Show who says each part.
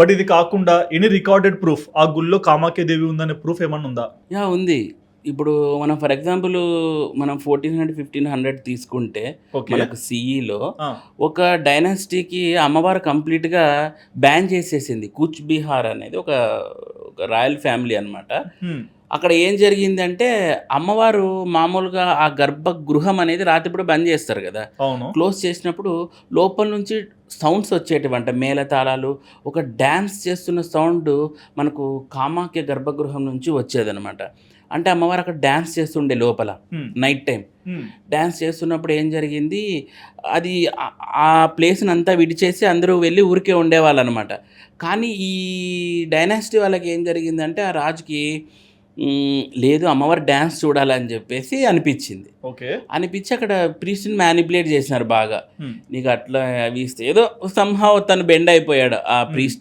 Speaker 1: But ఇది కాకుండా any recorded proof ఆ గుళ్ళో కామాఖ్య దేవి ఉందనే ప్రూఫ్ ఏమన్నా ఉందా?
Speaker 2: యా ఉంది. ఇప్పుడు మనం ఫర్ ఎగ్జాంపుల్ మనం ఫోర్టీన్ హండ్రెడ్ ఫిఫ్టీన్ హండ్రెడ్ తీసుకుంటే మనకు సిఈలో ఒక డైనాసిటీకి అమ్మవారు కంప్లీట్గా బ్యాన్ చేసేసింది. కూచ్ బీహార్ అనేది ఒక ఒక రాయల్ ఫ్యామిలీ అన్నమాట. అక్కడ ఏం జరిగిందంటే అమ్మవారు మామూలుగా ఆ గర్భగృహం అనేది రాత్రిపూట బంద్ చేస్తారు కదా.
Speaker 1: అవును.
Speaker 2: క్లోజ్ చేసినప్పుడు లోపల నుంచి సౌండ్స్ వచ్చేటివంట. మేళతాళాలు ఒక డ్యాన్స్ చేస్తున్న సౌండ్ మనకు కామాఖ్య గర్భగృహం నుంచి వచ్చేదనమాట అంటే అమ్మవారు అక్కడ డ్యాన్స్ చేస్తుండే లోపల. Night time. డ్యాన్స్ చేస్తున్నప్పుడు ఏం జరిగింది? అది ఆ- ప్లేస్ని అంతా విడిచేసి అందరూ వెళ్ళి ఊరికే ఉండేవాళ్ళు అనమాట కానీ ఈ డైనాసిటీ వాళ్ళకి ఏం జరిగిందంటే ఆ రాజుకి లేదు అమ్మవారి డ్యాన్స్ చూడాలని చెప్పేసి అనిపించింది.
Speaker 1: ఓకే.
Speaker 2: అనిపించి అక్కడ ప్రీస్ట్ని మ్యానిపులేట్ చేసినారు బాగా. నీకు అట్లా అవి ఇస్తే ఏదో సంహావ్ తను బెండ్ అయిపోయాడు ఆ ప్రీస్ట్